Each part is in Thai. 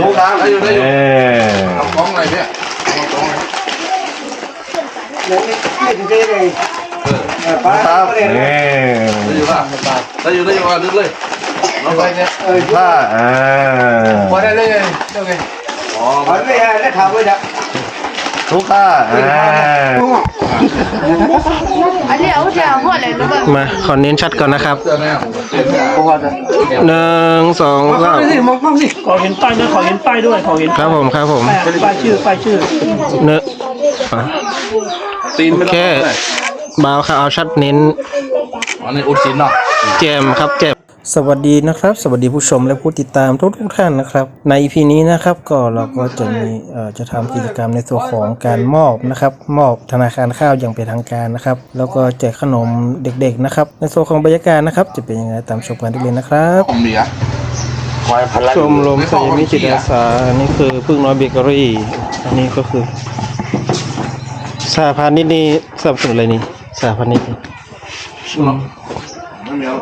ทุกครั้งได้อยู่ได้อยู่เออเอากล้องอะไรเนี่ยเอากล้องอะไรครับเอได้อยู่ป่ะได้อยู่ได้อยู่อะดึงเลยเอาไปเนี่ยอผ้าอ่าพอได้เลยโอเคอ๋อพอได้แล้วทำไว้จ้ะ ทุกผ้าอ่า อันนี้เอาจะเอาหัวอะไรรู้ป่ะมาขอเน้นชัดก่อนนะครับเจอแน่ผมเปลี่ยนเนี่ยพอจะหนึ่งสองสามมองกล้องนี่ขอเห็นป้ายด้วยขอเห็นป้ายด้วยขอเห็นครับผมครับผมป้ายชื่อป้ายชื่อเนื้อะอะตีนไม่ต้องแค่เลยบาวครับเอาชัดเน้นอันนี้อุดจินเนาะ แจมครับแจม สวัสดีนะครับ สวัสดีผู้ชมและผู้ติดตามทุกทุกๆท่านนะครับ ใน EP นี้นะครับก็เราก็จะมีเอ่อจะทำกิจกรรมในส่วนของการมอบนะครับ มอบธนาคารข้าวอย่างเป็นทางการนะครับ แล้วก็แจกขนมเด็กๆนะครับ ในส่วนของบรรยากาศนะครับ จะเป็นยังไงตามชมกันได้เลยนะครับของเบียร์ชมรมสยามิจิตอาสาอันนี้คือพึ่งน้อยเบเกอรี่ อันนี้ก็คือสหพาณิชย์นี่สนับสนุนอะไรนี่สหพาณิชย์นี่ไม่มีแล้ว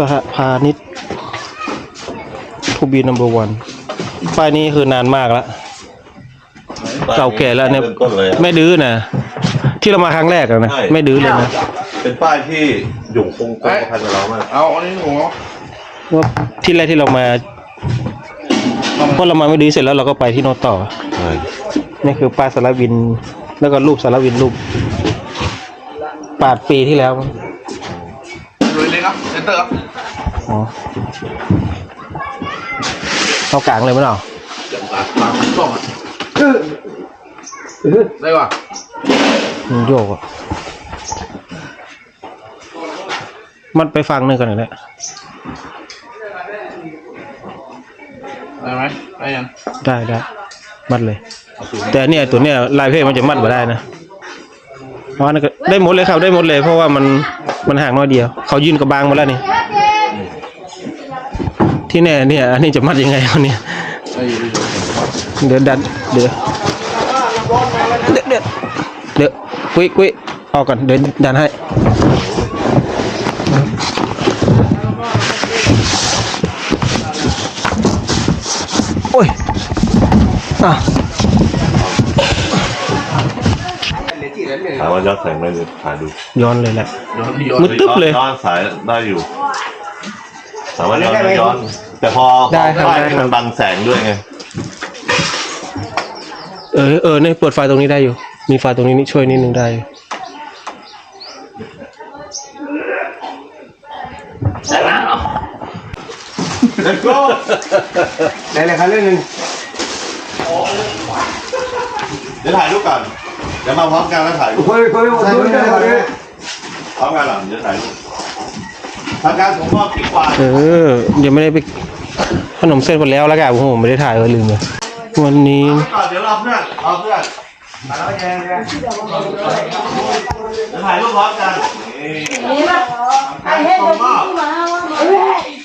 สหพาณิชย์ทูบีนัมเบอร์วันป้ายนี้คือนานมากแล้ว เก่าแก่แล้วเนี่ยต้นเลยอะ ไม่ดื้อนะ ที่เรามาครั้งแรกอะนะ ใช่ ไม่ดื้อเลยนะเป็นป้ายที่อยู่คงคงกระพันกับเรามากเอาอันนี้หัวว่าที่แรกที่เรามาพอเรามาไม่ดื้อเสร็จแล้วเราก็ไปที่โนนต่อใช่นี่คือป้ายสารวิน แล้วก็รูปสารวินรูปแปดปีที่แล้วมั้งลุยเลยครับเซนเตอร์ครับ อ๋อเอากลางเลยมั้ยเนาะเดี๋ยวปากปากมันกล้องอะได้ป่ะมันโยกอะมันไปฟังหนึ่งกันหน่อยแหละได้ไหมได้ยังได้ได้มัดเลย แต่เนี่ยตัวเนี้ยลายเพศมันจะมัดมาได้นะเพราะว่านั่นก็ได้หมดเลยครับได้หมดเลย เพราะว่ามันมันห่างน้อยเดียว เขายื่นกระบางมาแล้วนี่ ที่แน่เนี่ยอันนี้จะมัดยังไงเอาเนี่ยได้อยู่ได้อยู่เดี๋ยวดันเดี๋ยวเดี๋ยวเดี๋ยวเดี๋ยวกุ้ยกุ้ยออกก่อนเดี๋ยวดันให้โอ้ยอะถามว่าย้อนแสงไหมดูถ่ายดูย้อนเลยแหละมืดตึ๊บเลยย้อนสายได้อยู่ ถามว่าย้อนไหมย้อน แต่พอได้ครับป้ายได้ที่ครับมันบังแสงด้วยไง เออเออเนี่ยเปิดไฟตรงนี้ได้อยู่ มีไฟตรงนี้นี่ช่วยนิดนึงได้อยู่ได้เลยครับเรื่องนึงเดี๋ยวถ่ายรูปก่อน เดี๋ยวมาพร้อมกันแล้วถ่ายรูปคุยคุยคุยได้เลยพร้อมกันหลังเดี๋ยวถ่ายรูป ทางการส่งมอบกิ๊กวานเออยังไม่ได้ไปขนมเส้นหมดแล้วแล้วกันโอ้โหไม่ได้ถ่ายเลยลืมเลยวันนี้ก่อนเดี๋ยวรอเพื่อนรอเพื่อนเดี๋ยวถ่ายรูปพร้อมกันนี่การส่งมอบ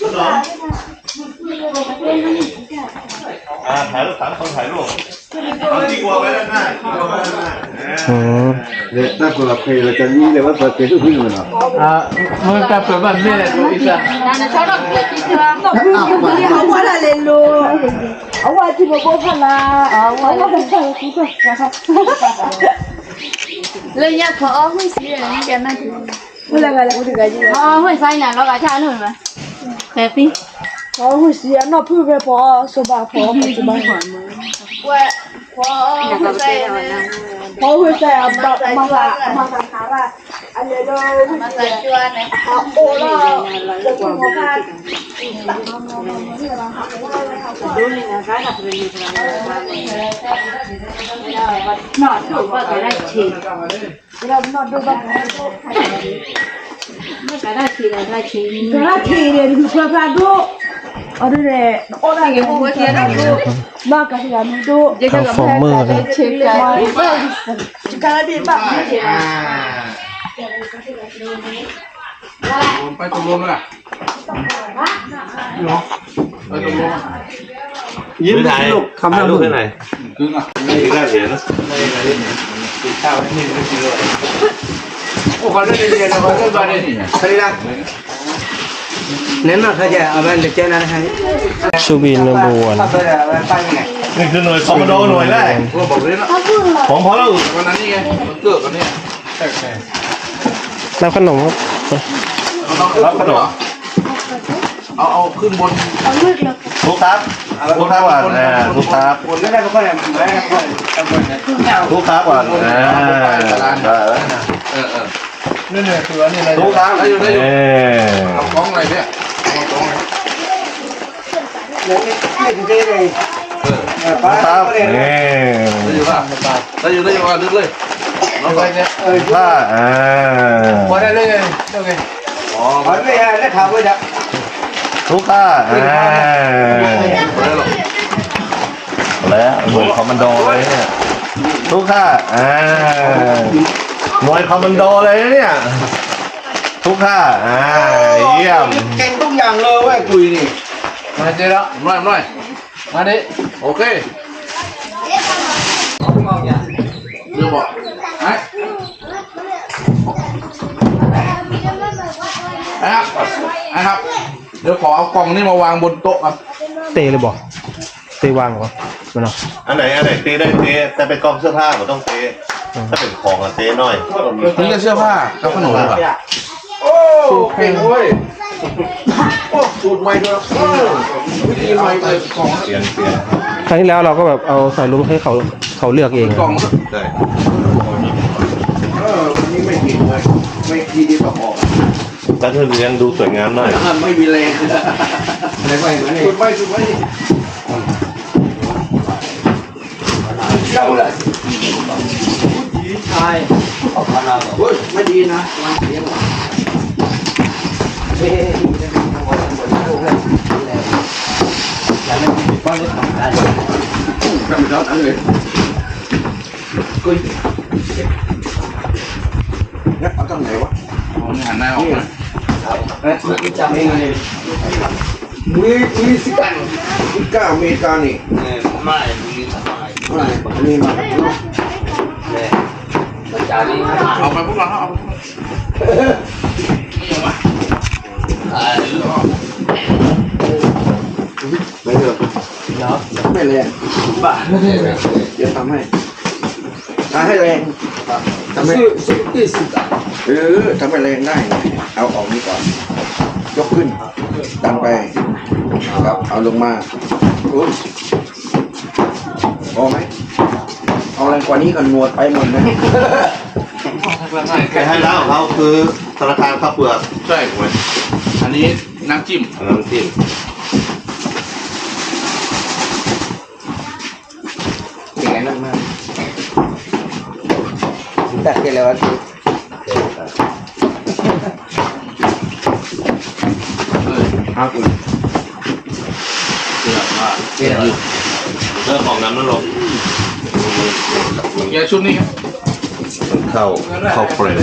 ขนม อ่าถ่ายรูปสามคนถ่ายรูปเอาที่เกลัวไว้ด้านหน้าที่กลัวไว้ด้านหน้าอืม Le sta con la pelle, che mi leva perché lui non ha. อ่ามึงกลับไปบ้านแม่ดูอีกละ เลยอยากขอไม่เสียนี่แกน่าจะ Ah, pues ahí แล้ว agacharon, ¿verdad? Pepi. เขาเสียนอพูดไปพอสบายพอปัจจุบันว่าพอหัวใจพอหัวใจอะมามามาหาว่าอันเดียมาใส่ชวนนะโอ้ล่ะจะถูกมากดูนี่นะคะถ้าเป็นมีพลังงนนอดถูกว่าจะได้ฉีดเรานอดดูบ้าง Karatire ndukwabado orire ona ge mu tiara do ba ka ga mu do je ga ma ka ga che ka ma ba karatire ba Còn phải tôm luôn à? Nó. Phải tôm luôn. ยิ้มถ่ายลูกคำนั้นลูกที่ไหนคือไงนี่ก็เห็นนี่ก็เห็นกินข้าวนี่ก็กินด้วย นนี่ไงใช่ไหมชูบีนบวนนี่คือหน่วยคอมมานโดหน่วยแรกก็บอกเลยนะของพอแล้ววันนั้นนี่ไงมันเกิดกันนี่ยน้ำขนมครับรับขนมเอาเอาขึ้นบนทุกครับทุกครับก่อนอ่าทุกครับทุกครับก่อนอ่าได้แล้วเออ เออทุกครับได้อยู่ได้อยู่เออเอากล้องอะไรเนี่ยเอากล้องอะไรเออทุกครับนี่ได้อยู่ป่ะได้อยู่ได้อยู่อะดึกเลยน้องไปเนี่ยถ้าอ่าอ๋อทุกท่าอ่าไม่ได้หรอกแล้วหน่วยคอมมานโดเลยเนี่ยทุกท่าอ่า หน่วยคอมมานโดเลยนะเนี่ย ทุกท่าอ่าเยี่ยมเก่งทุกอย่างเลยเว้ยคุยนี่มาเจอแล้วหน่อยหน่อยมาดิโอเคเดี๋ยวบอกไอ้ไอ้ครับไอ้ครับ เดี๋ยวขอเอากล่องนี่มาวางบนโต๊ะครับเตะเลยบอกเตะวางเหรอมันเนาะอันไหนอันไหนเตะได้เตะแต่เป็นกองเสื้อผ้ามันต้องเตะ ถ้าเป็นของอะเตะหน่อยนี่ก็เสื้อผ้ากับขนมหรือเปล่าโอ้เก่งเว้ยโอ้สูตรใหม่ด้วยเออวิธีใหม่เลยกล่องเปลี่ยนเปลี่ยนครั้งที่แล้วเราก็แบบเอาใส่ลุมให้เขาเขาเลือกเองกล่องใช่เออวันนี้ไม่ผิดเลยไม่ทีดีต่อออกแล้วเธอเรียนดูสวยงามหน่อยไม่มีแรงอะไรไปเหมือนนี่สุดไปสุดไปเจ้าเลย ชายเฮ้ยไม่ดีนะมันเสียงทำเท่านั้นเลยกุยเอาตรงไหนวะเอาหันหน้าออกนะมีมีสิกันสิก้าอเมริกานี่ไม่มีไม่มีมา เอาไปพวกเราเอาไม่เถอะไม่แรงบ้าเดี๋ยวทำให้ทำให้แรงทำให้ที่สุดเออทำให้แรงได้เอาออกนี้ก่อน ยกขึ้นดันไปครับเอาลงมาโอ้พอไหม กว่านี้ก็หนวดไปหมดนะแกให้แล้วเขาคือธนาคารข้าวเปลือกใช่เว้ยอันนี้น้ำจิ้มอันนั้นที่ยังไงนั่นมากแต่เกลียวทีครับคุณเชื่อว่าเชื่อเรื่องของน้ำนั่นลง แกชุดนี้ครับเข้าเข้าเฟรม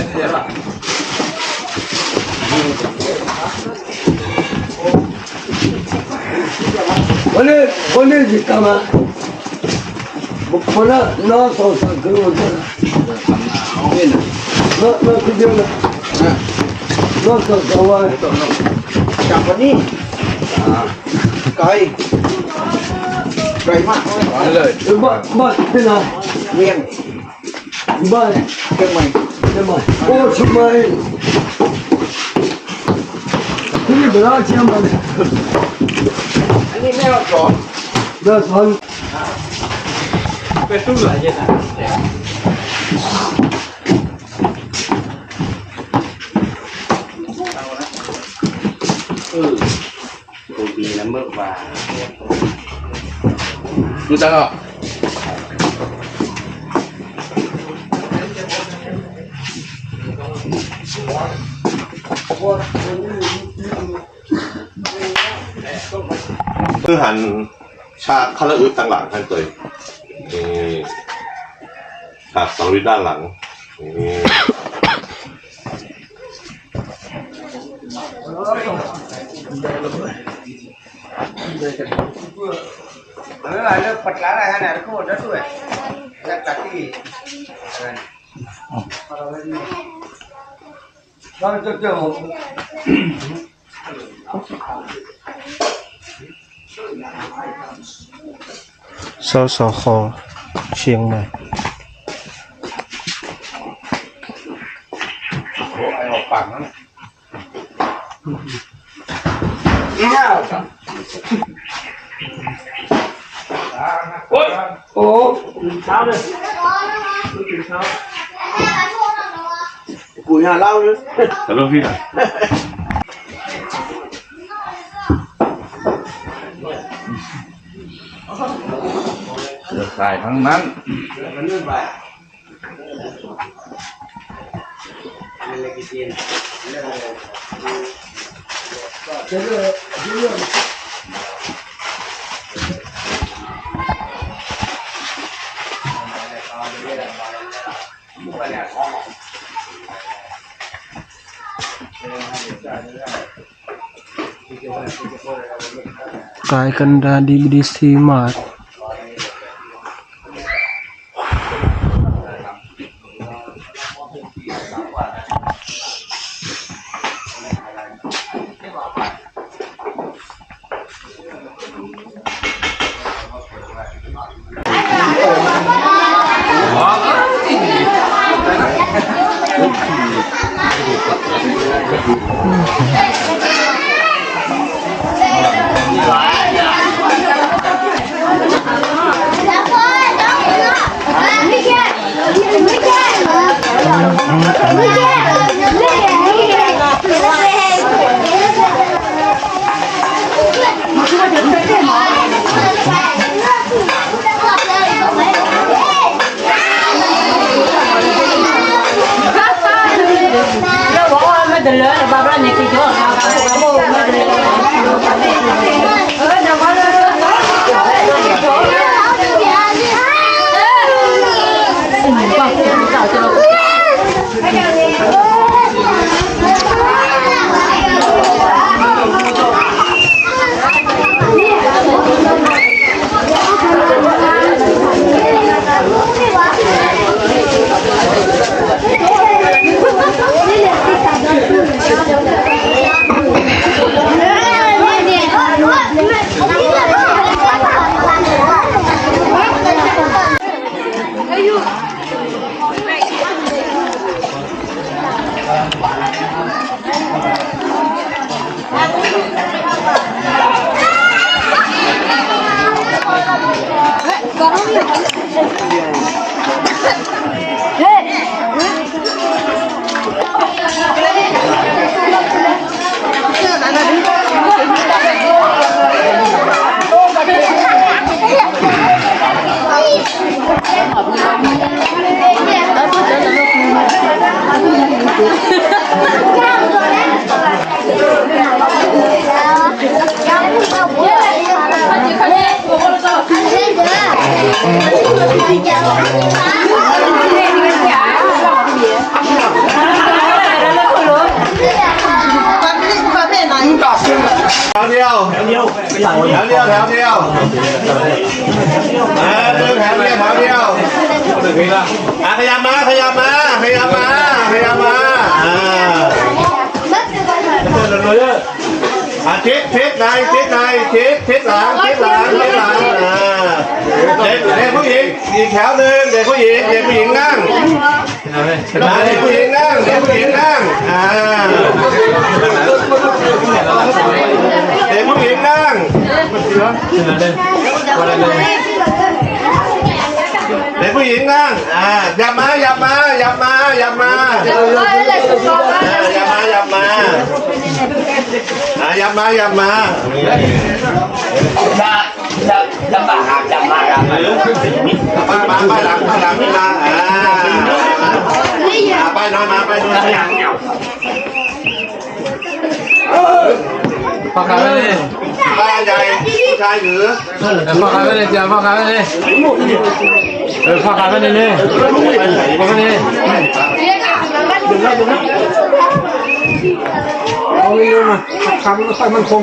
วันนี้วันนี้จิตมา بقنا لا تسكرون لا لا تجينا لا تسكرون شعبني كاي Rồi mắt Đó lời. Ừ bận bận. Thế nào Nguyên bận, Cái mày. Cái mày. Ô chú mày. Cái gì bởi đó chị em bật Anh đi em nào có Giờ xuân Cái chú là gì nào? Ừ. Cô bị là mượn và ดูตลอดคือหันชาคาราอึต่างหลังท่านตัวนี่ฉากสังวิด้านหลังนี่ હવે આને પટલારા હે ને હરખું ઓઢતું હે એટલે કાકી બરાબર તો કે હો સૌ સૌ હો શિંગ મે ปากนั้นเนี่ยาเลยแต่ลูกพี่หน่อยเครือข่ายทั้งนั้นกายกันดาดีบดีซีมาร์ทแถวเดียวแถวเดียวแถวเดียวแถวเดียวแถวเดียวอ่าเดินแถวเดียวแถวเดียวอะขยับมาขยับมาขยับมาขยับมาอ่าอะชิดชิด ในชิดในชิดชิดหลังชิดหลังชิดหลังอ่าเด็กเด็กผู้หญิงอีกแถวหนึ่งเด็กผู้หญิงเด็กผู้หญิงนั่งอ่าเด็กผู้หญิงนั่งเด็กผู้หญิงนั่งอ่าเด็กผู้หญิงนั่งเด็ก ผู้หญิงนั่งอ่าอย่ามาอย่ามาอย่ามาอย่ามาอ่าอย่ามาอย่ามาอ่าอย่ามาอย่ามาจะจะจะมาหาจะมากันป้ามาป้าหลังป้าหลังมาอ่าไปนอนมาไปนอนพ่อค้าไปเลย ป้าใหญ่ผู้ชายถือพ่อค้าไปเลยเจ้าพ่อค้าไปเลยเออพ่อค้าไปเลยเลยพ่อค้าไปเลยเอาเรื่องมาทำก็ค่อยมันคง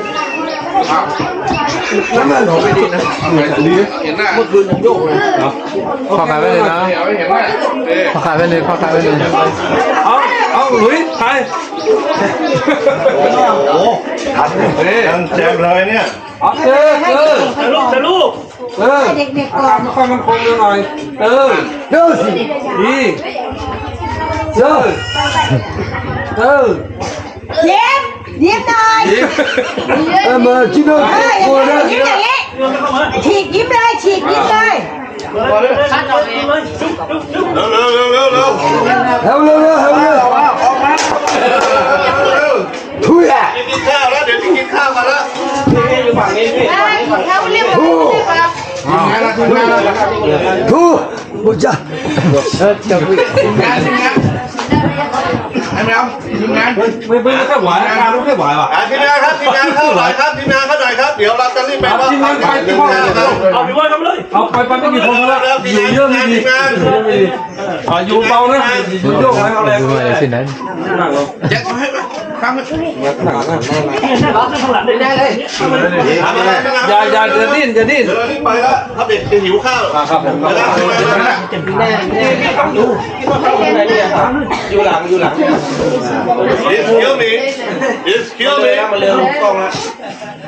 น้ำมันหอมไม่ดีนะดีเห็นหน้าเมื่อคืนยังโยกเลยพ่อค้าไปเลยนะพ่อค้าไปเลยพ่อค้าไปเลยเอาเอาห ลุยไปโอ้โหยังแจมเลยเนี่ยเอาเจอเจอจะลูกจะลูกเออเด็กๆก่อนค่อยมันคงหน่อยเออเด้อสิดีเออเออยิ้มยิ้มหน่อยเออมาที่นู่นเออโอ้ยอย่างนี้อย่างนี้ฉีกยิ้มเลยฉีกยิ้มเลย เร็วเร็วเร็วเร็วเร็วเอาเลยเอาเลยเร็วทุยอะกินข้าวแล้วเดี๋ยวจะกินข้าวกันแล้วเขาเรียกว่าทุบุจ้า ไม่ไม่ไม่ค่อยหวานการไม่ค่อยหวานว่ะอะทีมงานครับทีมงานเข้าหน่อยครับทีมงานเข้าหน่อยครับเดี๋ยวเราจะรีบไปว่าทีมงานไปที่ห้องเอาไปไว้กันเลยเอาไปไปไม่กี่คนแล้วอยู่เยอะไม่ดีอ่าอยู่เบานะอยู่โยกอะไรเอาแรงเลยสินั้นนั่งลงแจ็ค เอาให้ข้ามไปอย่าอย่าจะดิ้นจะดิ้นรีบไปแล้วครับเด็กจะหิวข้าวครับผมเดี๋ยวเราไปแล้วอยู่หลังอยู่หลัง Excuse me Excuse me มาเร็วกล้องแล้ว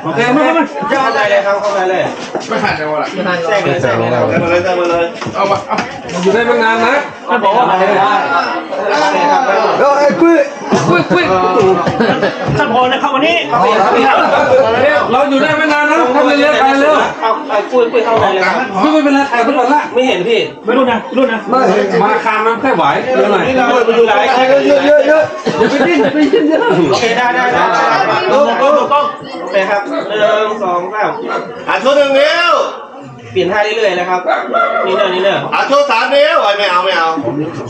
โอเคไม่ไม่เข้าใจเลยครับเข้าใจเลยไม่ขาดจังหวะแทรกเลยแทรกเลยได้มาเลยได้มาเลยเอามาอยู่ได้ไม่นานนะท่าบอกว่าเออไอ้กุ้ย คุยคุยท่านพอนะเข้ามานี่เราอยู่ได้ไม่นานนะทำเร็วๆไปเร็วเอาคุยคุยเข้าไปเลยครับไม่ไม่เป็นไรถ่ายไปก่อนละไม่เห็นพี่ไม่รู้นะรู้นะมามาคามมันแค่ไหวเดี๋ยวหน่อยนี่เราไปดูไลฟ์เยอะเยอะเยอะอย่าไปดิ้นอย่าไปดิ้นเยอะโอเคได้ได้ได้กล้องกล้องกล้องโอเคครับหนึ่งสองสามอะชุดหนึ่งนิ้ว เปลี่ยนท่าเรื่อยๆนะครับนี่เรื่อยนี่เรื่อยอะชุดสามนิ้วไอ้ไม่เอาไม่เอา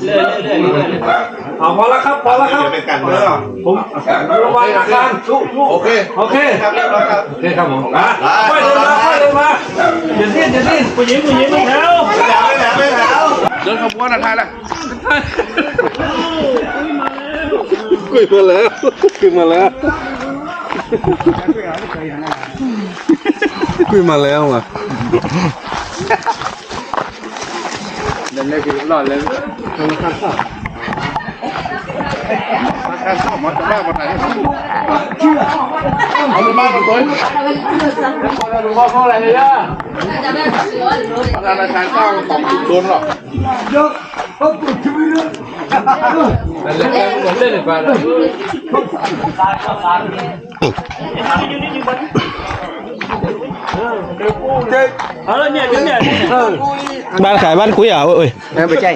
เรื่อยเรื่อยเรื่อยเรื่อยเอาพอแล้วครับพอแล้วครับเดี๋ยวเป็นกันพอแล้วผมระวังอาการโอเค โอเคครับเรียบร้อยครับ โอเคครับผมมาค่อยเดินมาค่อยเดินมาอย่าดิ้นอย่าดิ้นผู้หญิงผู้หญิงไม่แถวไม่แถวไม่แถวไม่แถวคุยมาแล้วคุยมาแล้ว คุยมาแล้วอะเยอะเอาปุ๊บที่นี่เหมือนเล่นเหมือนเล่นห รือเปล่าบ้านขายบ้านคุยอะเอ้ยไม่ใช่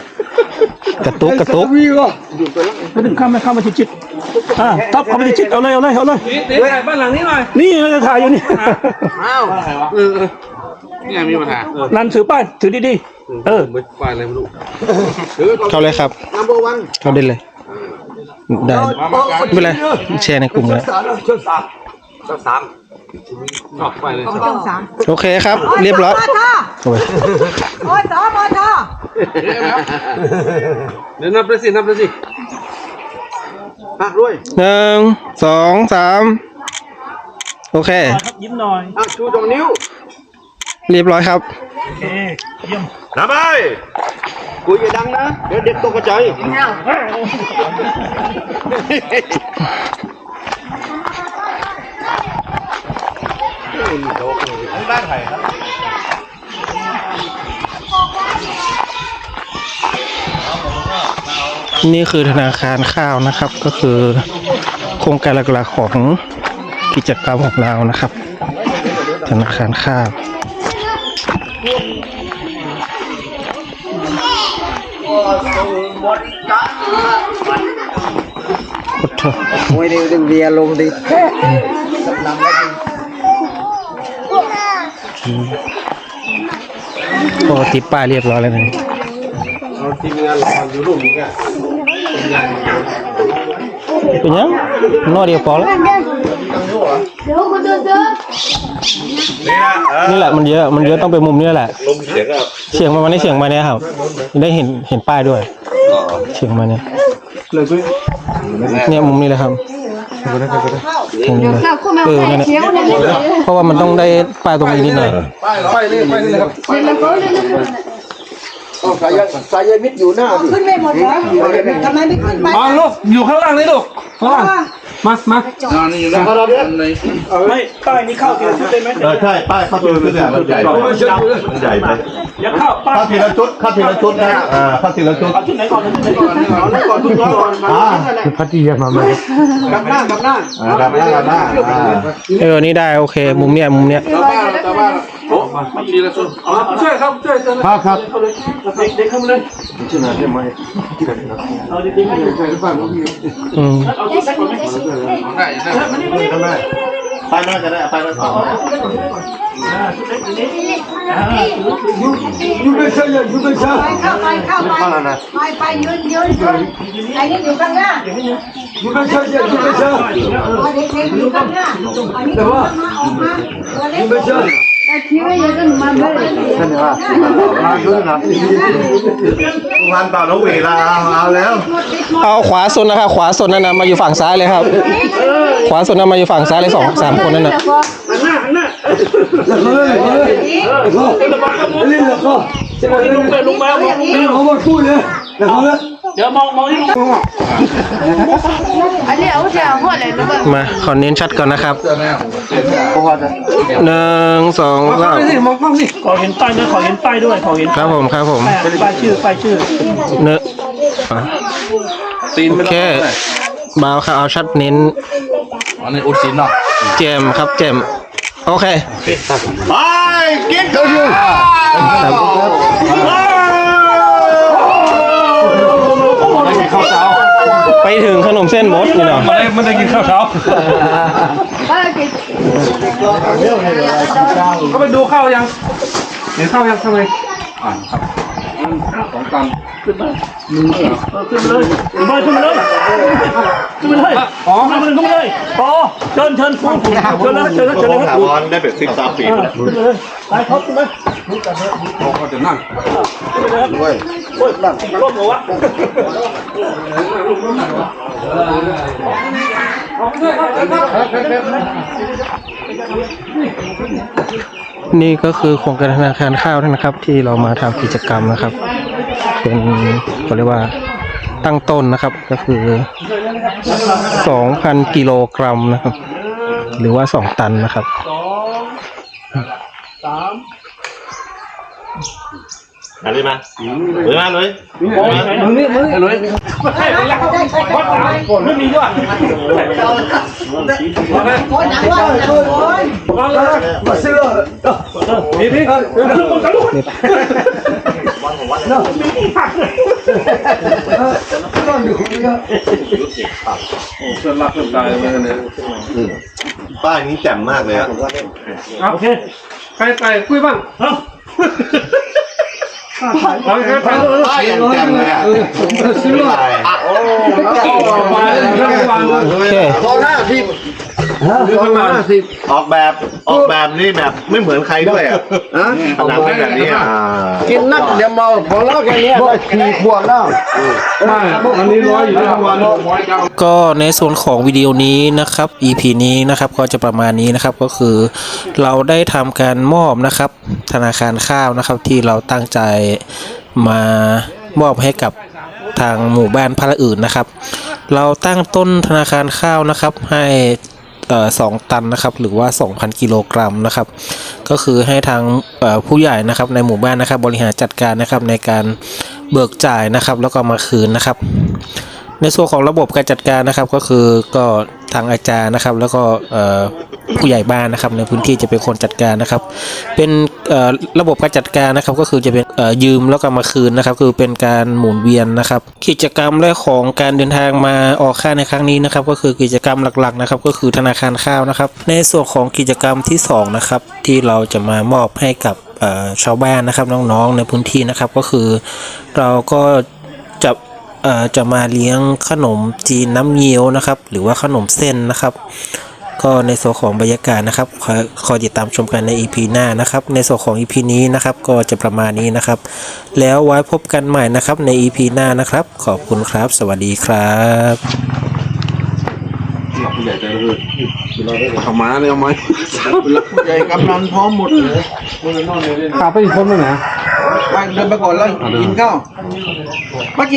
กระตุกกระตุกวีก็ไม่ถึงข้ามไม่ข้ามมาชิดชิดอ่าท็อปเข้ามาชิดเอาเลยเอาเลยเอาเลยเฮ้ยบ้านหลังนี้หน่อยนี่เราจะถ่ายอยู่นี่นี่มีปัญหานันถือป้ายถือดีๆเออไปอะไรไม่รู้เข้าเลยครับ number one เข้าได้เลยได้ไม่เป็นไรแชร์ในกลุ่มเลยสามชุดสามสาม ออกไปเลยโอเคครับ เรียบร้อยมอทอโอ้ยโอ้ยสอมอทอเดี๋ยวนับเลยสินับเลยสิอะด้วยหนึ่งสองสามโอเคยิ้มหน่อยอะชูตรงนิ้ว เรียบร้อยครับทำไมคุยอย่าดังนะ เดี๋ยวเด็กตกใจ บ้าน ไผ่ครับนี่คือธนาคารข้าวนะครับ ก็คือโครงการหลักๆของกิจกรรมของเรานะครับ ธนาคารข้าวขอโทษมวยดึงดึงเบียร์ลงดิ โอ้ติดป้ายเรียบร้อยแล้วนะเอาทีมงานเราอยู่รูปนี้กันเป็นยังนอเดียวพอแล้วเดี๋ยวคุณเดินเดินนี่นะเออนี่แหละมันเยอะมันเยอะต้องไปมุมนี้แหละลมเสียงอะเฉียงมาวันนี้เฉียงมาเนี่ยครับได้เห็นเห็นป้ายด้วยเฉียงมาเนี่ยเนี่ยมุมนี้เลยครับ เลยเราคุณมาเออนั่นแหละเพราะว่ามันต้องได้ป้ายตรงนี้นิดหน่อยไปเลยไปเลยครับ เราเขาเลยโอเอาสายสายมิดอยู่หน้าดิขึ้นไม่หมดเหรอทำไมไม่ขึ้นไปมาลูกอยู่ข้างล่างนี่ลูกข้างล่างมามาไม่ป้ายนี้เข้าทีละชุดได้ไหมเออใช่ป้ายเข้าทีละชุดเนี่ยมันใหญ่ไปมันใหญ่ไปอย่าเข้าป้ายเข้าทีละชุดเข้าทีละชุดนะอ่าเข้าทีละชุดเอาชุดไหนก่อนชุดไหนก่อนเอาไหนก่อนชุดก่อนอ่าพัทยามาไหมกับหน้ากับหน้าอ่ากับหน้ากับหน้าอ่าเออนี่ได้โอเคมุมเนี้ยมุมเนี้ยช่วยครับช่วยช่วยครับครับเด็กเด็กเข้ามาเลยอืมเอา ชุดไหนก่อนไหมไปนั่นก็ได้ไปนั่นก่อนยูเบชายูเบชาเข้าไปเข้าไปไปไปยืนยืนยืนไอ้นี่อยู่ข้างหน้ายูเชายูเบชาเอาเด็กๆอยู่างหน้าอันนี้ออกมาออกมาตัวเล็กยูเบชาแต่คิดว่ายังต้องาเลยมาช่วยนะผู้พันเป่านกหวีดละเอาเอาแล้วเอาขวาสุดนะครับ ขวาสุดนั่นนะมาอยู่ฝั่งซ้ายเลยครับ ขวาสุดนั่นมาอยู่ฝั่งซ้ายเลยสองสามคนนั่นน่ะหันหน้าหันหน้าแล้วก็เล่นแล้วก็ลุงไปลุงมาบอกลุงเล่นเขามาพูดเลยแล้วก็เลย เดี๋ยวมองมองที่ลุงอันนี้เอาเสียหัวเลยหรือเปล่ามาขอเน้นชัดก่อนนะครับหนึ่งสองสามนี่มองกล้องนี่ขอเห็นป้ายด้วยขอเห็นป้ายด้วยขอเห็นครับผมครับผมป้ายชื่อป้ายชื่อเนอะอะโอเคเบาครับเอาชัดเน้นอันนี้อุดสินเนาะเจมครับเจมโอเคไปกินกันอยู่ครับ ไปถึงขนมเส้นหมดนี่เนาะมันได้มันได้กินข้าวเช้าก็ไปดูข้าวยังเห็นข้าวยังข้างในอ่าครับ สองตันขึ้นมาขึ้นมาเลยขึ้นมาขึ้นมาเลยขึ้นมาเลยอ๋อขึ้นมาเลยขึ้นมาเลยอ๋อเชิญเชิญครูเชิญเลยเชิญเลยเชิญเลยผมถามอนได้เป็นสิบสามปีแล้วขึ้นเลยไปครับขึ้นมาเราก็จะนั่งด้วยโอ้ยร่มเหรอวะ นี่ก็คือโครงการธนาคารข้าวนะครับ ที่เรามาทำกิจกรรมนะครับ เป็นเขาเรียกว่าตั้งต้นนะครับก็คือ 2,000 กิโลกรัมนะครับ หรือว่า 2 ตันนะครับม มาเลยมาเลยมาเลยมึงนี่มึงเลยใช่เลยละวัดสามไม่มีด้วยคนหนังว่าคนมาเสือนี่นี่ลูกกันลูกก็อยู่นเดียวเพื่อนรักเพื่อนตายเลยเนี่ยป้ายนี้แจ่มมากเลยอะโอเคใครไปคุยบ้างเอา เอาใครไปป้ายอย่างแจ่มเลยอะไม่ลายมาเลยทั้งวันเลยโอเคตอนหน้าสิบตอนหน้าสิออกแบบออกแบบนี่แบบไม่เหมือนใครด้วยอะฮะขนาดแบบนี้อะกินนักเดี๋ยวเมาพอแล้วแค่นี้ได้สี่ขวดแล้วอันนี้ร้อยอยู่ทั้งวันก็ในส่วนของวิดีโอนี้นะครับ EP นี้นะครับก็จะประมาณนี้นะครับก็คือ เราได้ทำการมอบนะครับ ธนาคารข้าวนะครับที่เราตั้งใจมามอบให้กับทางหมู่บ้านพระอื่นนะครับ เราตั้งต้นธนาคารข้าวนะครับ ให้สองตันนะครับ หรือว่า 2,000 กิโลกรัมนะครับ ก็คือให้ทางผู้ใหญ่นะครับในหมู่บ้านนะครับ บริหารจัดการนะครับในการเบิกจ่ายนะครับ แล้วก็มาคืนนะครับ ในส่วนของระบบการจัดการนะครับก็คือก็ทางอาจารย์นะครับ แล้วก็ผู้ใหญ่บ้านนะครับ ในพื้นที่จะเป็นคนจัดการนะครับ เป็นระบบการจัดการนะครับ ก็คือจะเป็นยืมแล้วก็มาคืนนะครับ คือเป็นการหมุนเวียนนะครับ กิจกรรมและของการเดินทางมาออกค่าในครั้งนี้นะครับ ก็คือกิจกรรมหลักๆนะครับ ก็คือธนาคารข้าวนะครับ ในส่วนของกิจกรรมที่สองนะครับที่เราจะมามอบให้กับชาวบ้านนะครับน้องๆในพื้นที่นะครับ ก็คือเราก็จะ จะมาเลี้ยงขนมจีนน้ำเงี้ยวนะครับ หรือว่าขนมเส้นนะครับ ก็ในส่วนของบรรยากาศนะครับคอยคอยติดตามชมกันใน EP หน้านะครับ ในส่วนของ EP นี้นะครับ ก็จะประมาณนี้นะครับ แล้วไว้พบกันใหม่นะครับใน EP หน้านะครับ ขอบคุณครับ สวัสดีครับผู้ใหญ่ใจเลยเอามาเนี่ยเอาไหมผู้ใหญ่กำนันพร้อมหมดเลยขาไปอีกคนนึงนะโมาเดินไปก่อนเลยกินข้าวมากิน